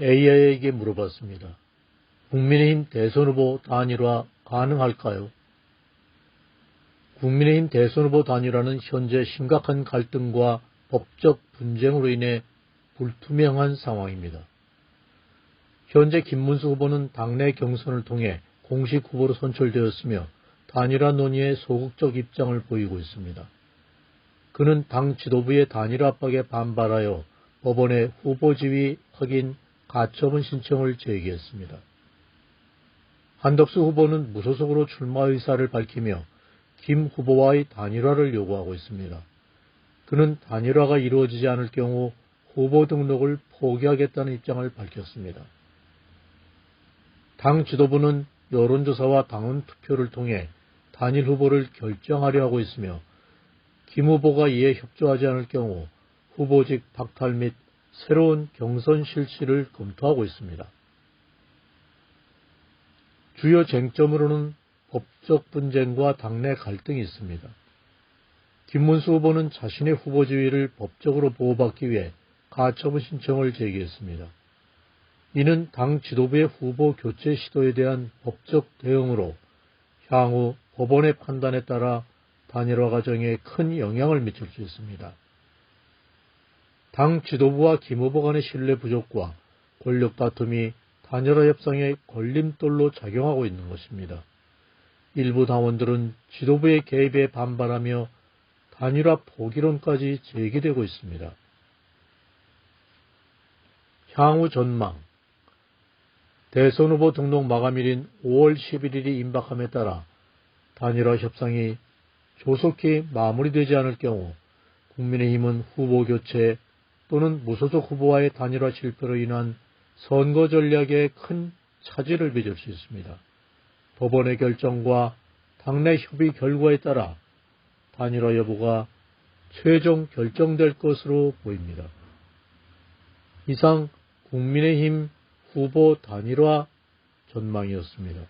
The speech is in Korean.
AI에게 물어봤습니다. 국민의힘 대선 후보 단일화 가능할까요? 국민의힘 대선 후보 단일화는 현재 심각한 갈등과 법적 분쟁으로 인해 불투명한 상황입니다. 현재 김문수 후보는 당내 경선을 통해 공식 후보로 선출되었으며 단일화 논의에 소극적 입장을 보이고 있습니다. 그는 당 지도부의 단일화 압박에 반발하여 법원에 후보 지위 확인 가처분 신청을 제기했습니다. 한덕수 후보는 무소속으로 출마 의사를 밝히며 김 후보와의 단일화를 요구하고 있습니다. 그는 단일화가 이루어지지 않을 경우 후보 등록을 포기하겠다는 입장을 밝혔습니다. 당 지도부는 여론조사와 당원 투표를 통해 단일 후보를 결정하려 하고 있으며 김 후보가 이에 협조하지 않을 경우 후보직 박탈 및 새로운 경선 실시를 검토하고 있습니다. 주요 쟁점으로는 법적 분쟁과 당내 갈등이 있습니다. 김문수 후보는 자신의 후보 지위를 법적으로 보호받기 위해 가처분 신청을 제기했습니다. 이는 당 지도부의 후보 교체 시도에 대한 법적 대응으로 향후 법원의 판단에 따라 단일화 과정에 큰 영향을 미칠 수 있습니다. 당 지도부와 김 후보 간의 신뢰 부족과 권력 다툼이 단일화 협상의 걸림돌로 작용하고 있는 것입니다. 일부 당원들은 지도부의 개입에 반발하며 단일화 포기론까지 제기되고 있습니다. 향후 전망 대선 후보 등록 마감일인 5월 11일이 임박함에 따라 단일화 협상이 조속히 마무리되지 않을 경우 국민의힘은 후보 교체 또는 무소속 후보와의 단일화 실패로 인한 선거 전략에 큰 차질을 빚을 수 있습니다. 법원의 결정과 당내 협의 결과에 따라 단일화 여부가 최종 결정될 것으로 보입니다. 이상 국민의힘 후보 단일화 전망이었습니다.